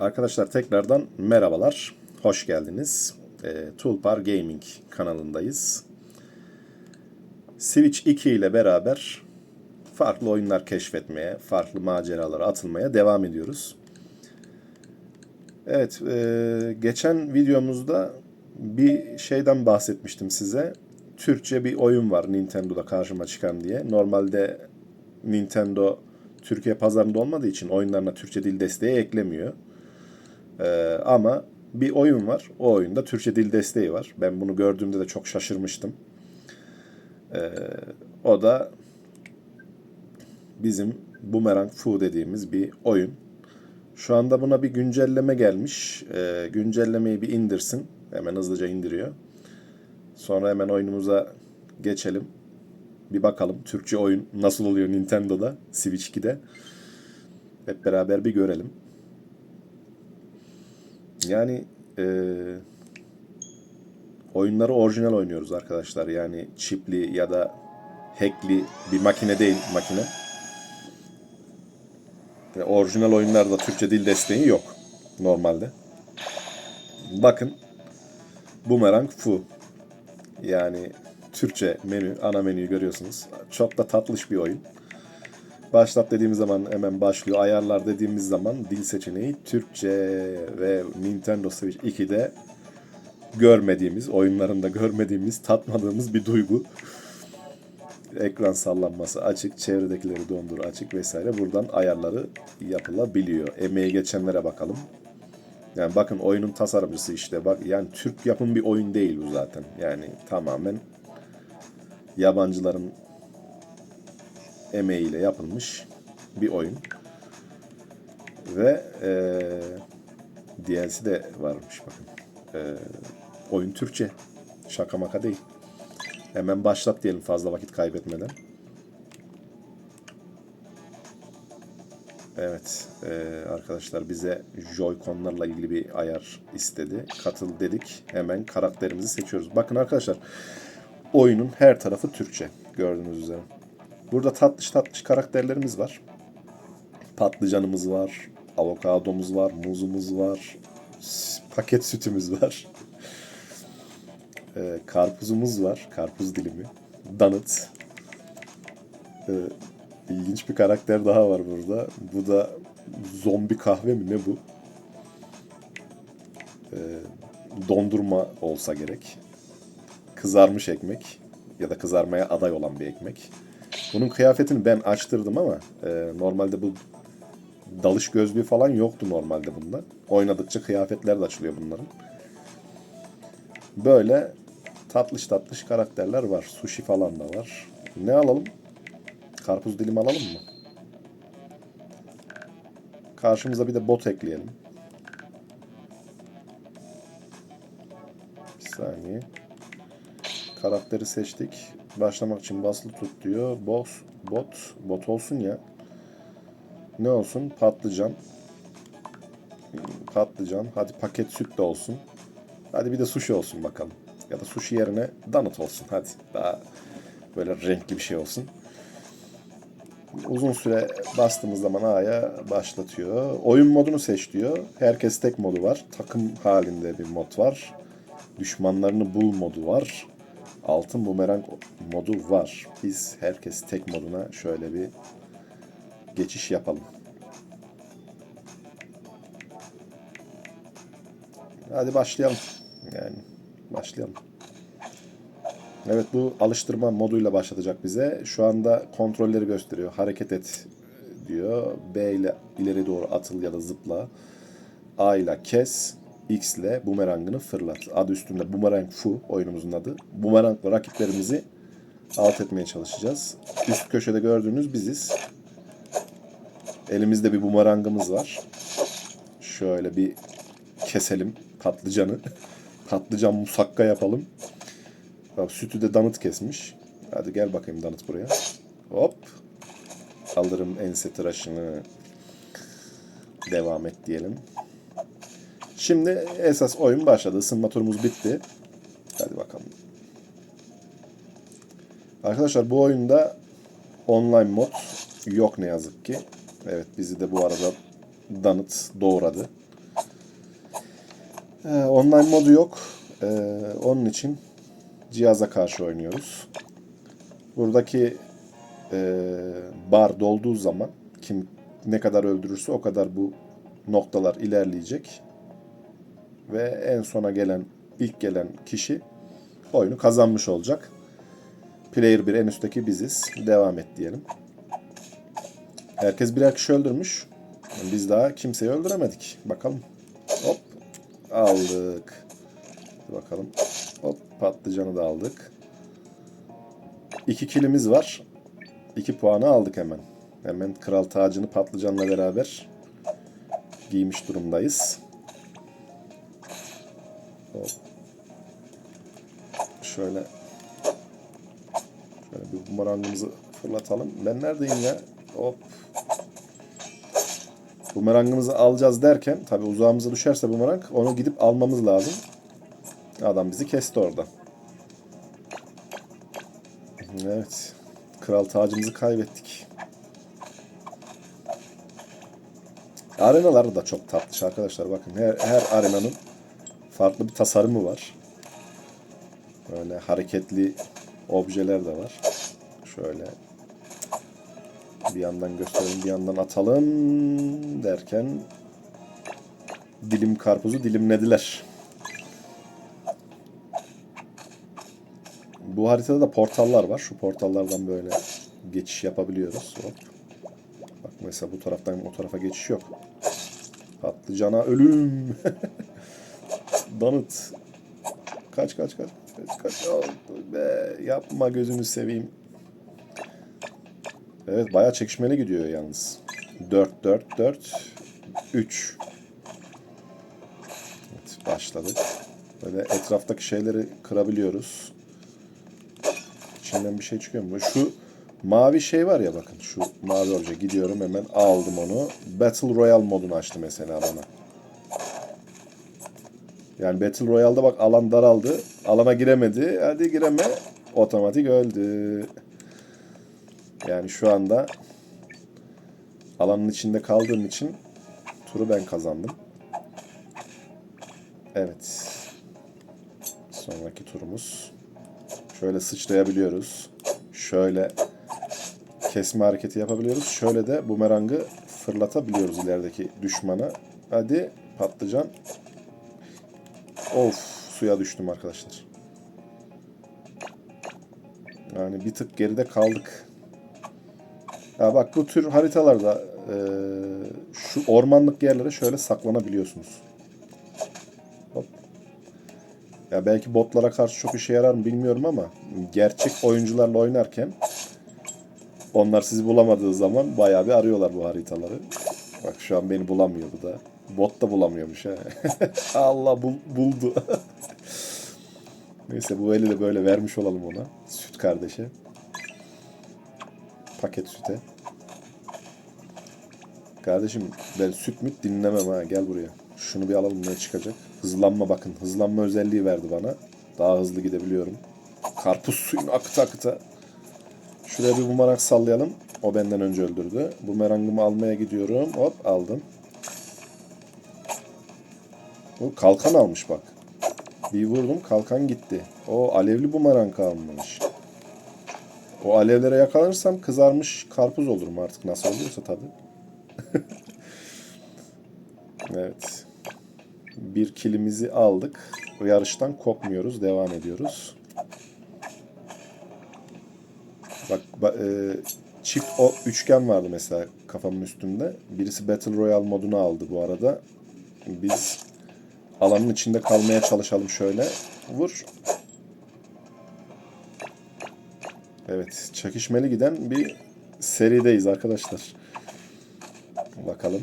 Arkadaşlar tekrardan merhabalar. Hoş geldiniz. E, Tulpar Gaming kanalındayız. Switch 2 ile beraber farklı oyunlar keşfetmeye, farklı maceralara atılmaya devam ediyoruz. Evet, e, geçen videomuzda bir şeyden bahsetmiştim size. Türkçe bir oyun var Nintendo'da karşıma çıkan diye. Normalde Nintendo Türkiye pazarında olmadığı için oyunlarına Türkçe dil desteği eklemiyor. Ee, ama bir oyun var. O oyunda Türkçe dil desteği var. Ben bunu gördüğümde de çok şaşırmıştım. Ee, o da bizim Boomerang Fu dediğimiz bir oyun. Şu anda buna bir güncelleme gelmiş. Ee, güncellemeyi bir indirsin. Hemen hızlıca indiriyor. Sonra hemen oyunumuza geçelim. Bir bakalım Türkçe oyun nasıl oluyor Nintendo'da, Switch 2'de. Hep beraber bir görelim. Yani e, oyunları orijinal oynuyoruz arkadaşlar. Yani çipli ya da hackli bir makine değil makine. Yani orijinal oyunlarda Türkçe dil desteği yok normalde. Bakın Boomerang Fu. Yani Türkçe menü, ana menüyü görüyorsunuz. Çok da tatlış bir oyun. Başlat dediğimiz zaman hemen başlıyor. Ayarlar dediğimiz zaman dil seçeneği Türkçe ve Nintendo Switch 2'de görmediğimiz, oyunlarında görmediğimiz, tatmadığımız bir duygu. Ekran sallanması açık, çevredekileri dondur açık vesaire. Buradan ayarları yapılabiliyor. Emeği geçenlere bakalım. Yani bakın oyunun tasarımcısı işte bak yani Türk yapım bir oyun değil bu zaten. Yani tamamen yabancıların emeğiyle yapılmış bir oyun. Ve e, DLC de varmış bakın. E, oyun Türkçe. Şaka maka değil. Hemen başlat diyelim fazla vakit kaybetmeden. Evet e, arkadaşlar bize Joy-Con'larla ilgili bir ayar istedi. Katıl dedik. Hemen karakterimizi seçiyoruz. Bakın arkadaşlar oyunun her tarafı Türkçe gördüğünüz üzere. Burada tatlış tatlış karakterlerimiz var. Patlıcanımız var, avokadomuz var, muzumuz var, paket sütümüz var. Ee, karpuzumuz var, karpuz dilimi. Donut. Ee, ilginç bir karakter daha var burada. Bu da zombi kahve mi ne bu? Ee, dondurma olsa gerek. Kızarmış ekmek ya da kızarmaya aday olan bir ekmek. Bunun kıyafetini ben açtırdım ama e, normalde bu dalış gözlüğü falan yoktu normalde bunda. Oynadıkça kıyafetler de açılıyor bunların. Böyle tatlış tatlış karakterler var. Sushi falan da var. Ne alalım? Karpuz dilim alalım mı? Karşımıza bir de bot ekleyelim. Bir saniye. Karakteri seçtik. Başlamak için basılı tut diyor. Boss, bot, bot olsun ya. Ne olsun? Patlıcan. Patlıcan. Hadi paket süt de olsun. Hadi bir de sushi olsun bakalım. Ya da sushi yerine donut olsun. Hadi daha böyle renkli bir şey olsun. Uzun süre bastığımız zaman A'ya başlatıyor. Oyun modunu seç diyor. Herkes tek modu var. Takım halinde bir mod var. Düşmanlarını bul modu var. Altın bumerang modu var. Biz herkes tek moduna şöyle bir geçiş yapalım. Hadi başlayalım. Yani başlayalım. Evet bu alıştırma moduyla başlatacak bize. Şu anda kontrolleri gösteriyor. Hareket et diyor. B ile ileri doğru atıl ya da zıpla. A ile kes. X ile bumerangını fırlat. Adı üstünde Boomerang Fu oyunumuzun adı. Bumerangla rakiplerimizi alt etmeye çalışacağız. Üst köşede gördüğünüz biziz. Elimizde bir bumerangımız var. Şöyle bir keselim patlıcanı. Patlıcan musakka yapalım. Bak sütü de danıt kesmiş. Hadi gel bakayım danıt buraya. Hop. Alırım ense tıraşını. Devam et diyelim. Şimdi esas oyun başladı. Isınma turumuz bitti. Hadi bakalım. Arkadaşlar bu oyunda online mod yok ne yazık ki. Evet bizi de bu arada Donut doğradı. Ee, online modu yok. Ee, onun için cihaza karşı oynuyoruz. Buradaki e, bar dolduğu zaman kim ne kadar öldürürse o kadar bu noktalar ilerleyecek. Ve en sona gelen, ilk gelen kişi oyunu kazanmış olacak. Player 1 en üstteki biziz. Devam et diyelim. Herkes birer kişi öldürmüş. Biz daha kimseyi öldüremedik. Bakalım. Hop. Aldık. Bakalım. Hop patlıcanı da aldık. İki kilimiz var. İki puanı aldık hemen. Hemen kral tacını patlıcanla beraber giymiş durumdayız. Şöyle şöyle bir bumerangımızı fırlatalım. Ben neredeyim ya? Hop. Bumerangımızı alacağız derken tabi uzağımıza düşerse bumerang onu gidip almamız lazım. Adam bizi kesti orada. Evet. Kral tacımızı kaybettik. Arenalar da çok tatlış arkadaşlar. Bakın her, her arenanın farklı bir tasarımı var. Böyle hareketli objeler de var. Şöyle bir yandan gösterelim bir yandan atalım derken dilim karpuzu dilimlediler. Bu haritada da portallar var. Şu portallardan böyle geçiş yapabiliyoruz. Hop. Bak mesela bu taraftan o tarafa geçiş yok. Patlıcana ölüm. Donut. Kaç kaç kaç. Kaç kaç. Be, yapma gözünü seveyim. Evet bayağı çekişmeli gidiyor yalnız. 4 4 4 3 Evet başladık. Böyle etraftaki şeyleri kırabiliyoruz. İçinden bir şey çıkıyor mu? Şu mavi şey var ya bakın şu mavi olacak. Gidiyorum hemen aldım onu. Battle Royale modunu açtı mesela bana. Yani Battle Royale'da bak alan daraldı. Alana giremedi. Hadi gireme. Otomatik öldü. Yani şu anda alanın içinde kaldığım için turu ben kazandım. Evet. Sonraki turumuz. Şöyle sıçrayabiliyoruz. Şöyle kesme hareketi yapabiliyoruz. Şöyle de bumerangı fırlatabiliyoruz ilerideki düşmana. Hadi patlıcan. Of suya düştüm arkadaşlar. Yani bir tık geride kaldık. Ya bak bu tür haritalarda e, şu ormanlık yerlere şöyle saklanabiliyorsunuz. Hop. Ya belki botlara karşı çok işe yarar mı bilmiyorum ama gerçek oyuncularla oynarken onlar sizi bulamadığı zaman bayağı bir arıyorlar bu haritaları. Bak şu an beni bulamıyor bu da. Bot da bulamıyormuş ha. Allah bul, buldu. Neyse bu eli de böyle vermiş olalım ona. Süt kardeşe. Paket süte. Kardeşim ben süt müt dinlemem ha gel buraya. Şunu bir alalım ne çıkacak. Hızlanma bakın hızlanma özelliği verdi bana. Daha hızlı gidebiliyorum. Karpuz suyunu akıta akıta. Şuraya bir bumerang sallayalım. O benden önce öldürdü. Bumerangımı almaya gidiyorum. Hop aldım. O kalkan almış bak. Bir vurdum kalkan gitti. O alevli bumerang almış. O alevlere yakalanırsam kızarmış karpuz olurum artık nasıl oluyorsa tadı. evet. Bir kilimizi aldık. Bu yarıştan kopmuyoruz. Devam ediyoruz. Bak ba- e, çift o üçgen vardı mesela kafamın üstünde. Birisi Battle Royale modunu aldı bu arada. Biz alanın içinde kalmaya çalışalım şöyle. Vur. Evet, çekişmeli giden bir serideyiz arkadaşlar. Bakalım.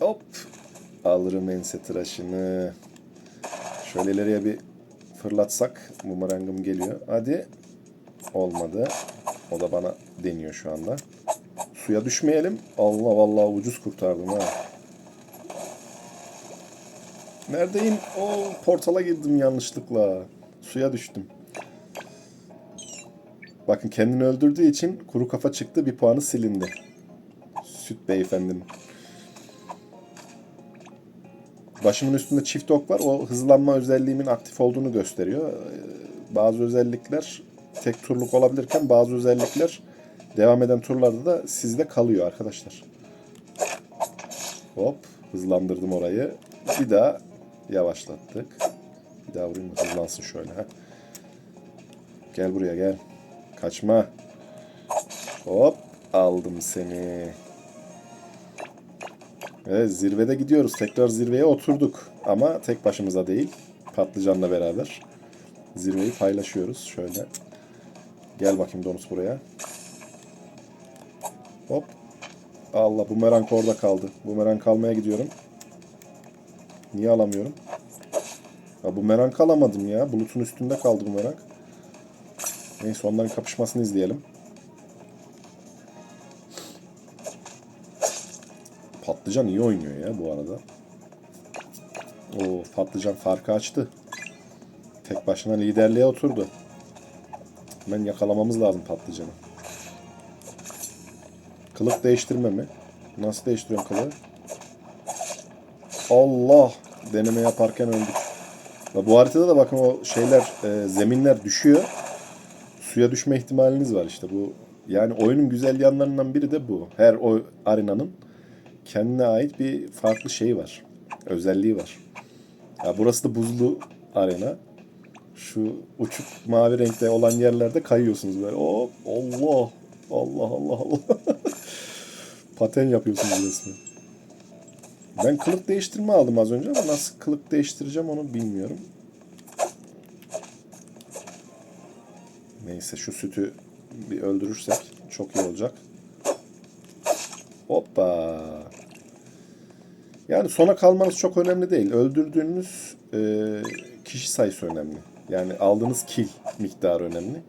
Hop. Alırım ense tıraşını. Şöyle ileriye bir fırlatsak. Bumerangım geliyor. Hadi. Olmadı. O da bana deniyor şu anda. Suya düşmeyelim. Allah vallahi ucuz kurtardım ha. Neredeyim? O portala girdim yanlışlıkla. Suya düştüm. Bakın kendini öldürdüğü için kuru kafa çıktı. Bir puanı silindi. Süt beyefendim. başımın üstünde çift ok var. O hızlanma özelliğimin aktif olduğunu gösteriyor. Ee, Bazı özellikler tek turluk olabilirken bazı özellikler devam eden turlarda da sizde kalıyor arkadaşlar. Hop hızlandırdım orayı. Bir daha yavaşlattık. Bir daha vurayım hızlansın şöyle. Heh. Gel buraya gel. Kaçma. Hop aldım seni. Evet zirvede gidiyoruz. Tekrar zirveye oturduk. Ama tek başımıza değil. Patlıcanla beraber. Zirveyi paylaşıyoruz. Şöyle. Gel bakayım Donus buraya. Hop. Allah bumerang orada kaldı. Bumerang kalmaya gidiyorum. Niye alamıyorum? Ya bumerang alamadım ya. Bulutun üstünde kaldı bumerang. Neyse onların kapışmasını izleyelim. Patlıcan iyi oynuyor ya bu arada. O patlıcan farkı açtı. Tek başına liderliğe oturdu. Hemen yakalamamız lazım patlıcanı. Kılık değiştirme mi? Nasıl değiştiriyorum kılığı? Allah! Deneme yaparken öldük. Bu haritada da bakın o şeyler, e, zeminler düşüyor. Suya düşme ihtimaliniz var işte bu. Yani oyunun güzel yanlarından biri de bu. Her o arenanın kendine ait bir farklı şeyi var. Özelliği var. Ya burası da buzlu arena. Şu uçuk mavi renkte olan yerlerde kayıyorsunuz böyle. Hop Allah Allah Allah Allah. Paten yapıyorsunuz resmen. Ben kılık değiştirme aldım az önce ama nasıl kılık değiştireceğim onu bilmiyorum. Neyse şu sütü bir öldürürsek çok iyi olacak. Hoppa. Yani sona kalmanız çok önemli değil. Öldürdüğünüz e, kişi sayısı önemli. Yani aldığınız kill miktarı önemli.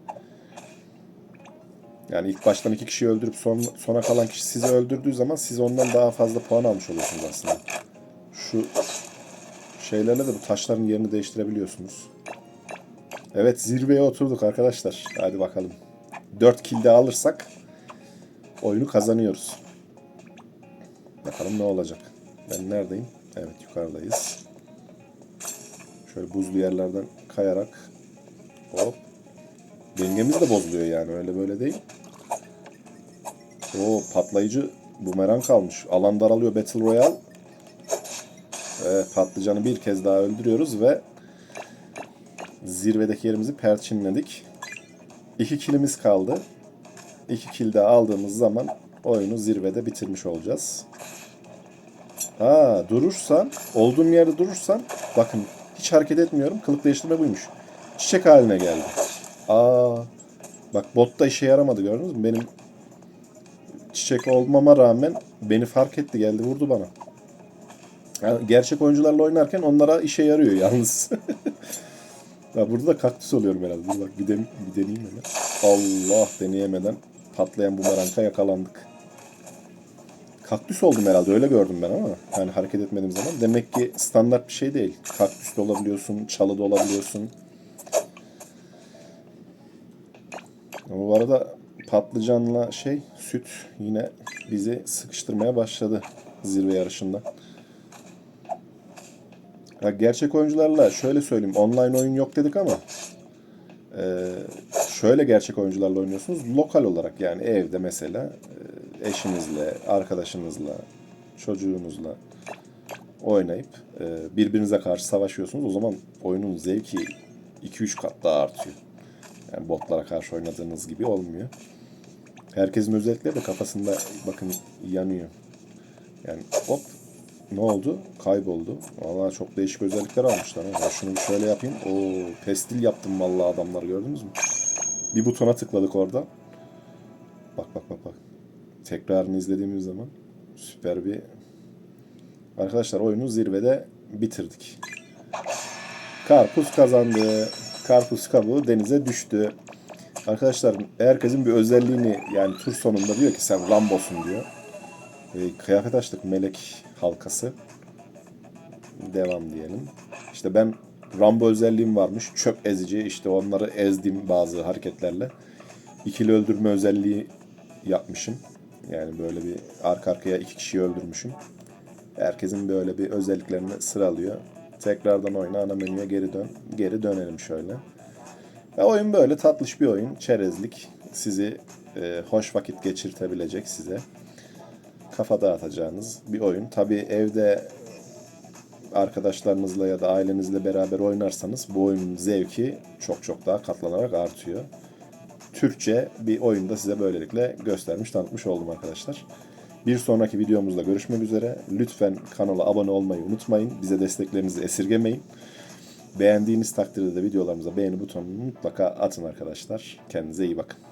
Yani ilk baştan iki kişiyi öldürüp son, sona kalan kişi sizi öldürdüğü zaman siz ondan daha fazla puan almış oluyorsunuz aslında. Şu şeylerle de bu taşların yerini değiştirebiliyorsunuz. Evet zirveye oturduk arkadaşlar. Hadi bakalım. 4 kill alırsak oyunu kazanıyoruz. Bakalım ne olacak. Ben neredeyim? Evet yukarıdayız. Şöyle buzlu yerlerden kayarak hop. Dengemiz de bozuluyor yani öyle böyle değil. O patlayıcı bumerang kalmış. Alan daralıyor Battle Royale. Evet, patlıcanı bir kez daha öldürüyoruz ve zirvedeki yerimizi perçinledik. İki kilimiz kaldı. İki kill daha aldığımız zaman oyunu zirvede bitirmiş olacağız. Ha durursan, olduğum yerde durursan bakın hiç hareket etmiyorum. Kılık değiştirme buymuş. Çiçek haline geldi. Aa bak botta işe yaramadı gördünüz mü? Benim çiçek olmama rağmen beni fark etti geldi vurdu bana. Yani gerçek oyuncularla oynarken onlara işe yarıyor yalnız. ya burada da kaktüs oluyorum herhalde. Dur bak bir, den bir deneyeyim hemen. Allah deneyemeden patlayan bumerang'a yakalandık. Kaktüs oldum herhalde öyle gördüm ben ama yani hareket etmediğim zaman. Demek ki standart bir şey değil. Kaktüs de olabiliyorsun, çalı da olabiliyorsun. Ama bu arada patlıcanla şey süt yine bizi sıkıştırmaya başladı zirve yarışında. Ya gerçek oyuncularla şöyle söyleyeyim online oyun yok dedik ama e, şöyle gerçek oyuncularla oynuyorsunuz lokal olarak yani evde mesela e, eşinizle, arkadaşınızla, çocuğunuzla oynayıp e, birbirinize karşı savaşıyorsunuz. O zaman oyunun zevki 2-3 kat daha artıyor. Yani botlara karşı oynadığınız gibi olmuyor. Herkesin özellikleri de kafasında bakın yanıyor. Yani hop ne oldu? Kayboldu. Vallahi çok değişik özellikler almışlar. Ha. Şunu şöyle yapayım. Oo, pestil yaptım vallahi adamlar gördünüz mü? Bir butona tıkladık orada. Bak bak bak bak. Tekrarını izlediğimiz zaman süper bir Arkadaşlar oyunu zirvede bitirdik. Karpuz kazandı. Karpuz kabuğu denize düştü. Arkadaşlar herkesin bir özelliğini yani tur sonunda diyor ki sen Rambo'sun diyor. E, kıyafet açtık melek halkası. Devam diyelim. İşte ben Rambo özelliğim varmış. Çöp ezici. işte onları ezdim bazı hareketlerle. İkili öldürme özelliği yapmışım. Yani böyle bir arka arkaya iki kişiyi öldürmüşüm. Herkesin böyle bir özelliklerini sıralıyor. Tekrardan oyna ana menüye geri dön. Geri dönelim şöyle. Ya oyun böyle tatlış bir oyun. Çerezlik. Sizi e, hoş vakit geçirtebilecek size. Kafa dağıtacağınız bir oyun. Tabii evde arkadaşlarınızla ya da ailenizle beraber oynarsanız bu oyunun zevki çok çok daha katlanarak artıyor. Türkçe bir oyunda size böylelikle göstermiş, tanıtmış oldum arkadaşlar. Bir sonraki videomuzda görüşmek üzere. Lütfen kanala abone olmayı unutmayın. Bize desteklerinizi esirgemeyin. Beğendiğiniz takdirde de videolarımıza beğeni butonunu mutlaka atın arkadaşlar. Kendinize iyi bakın.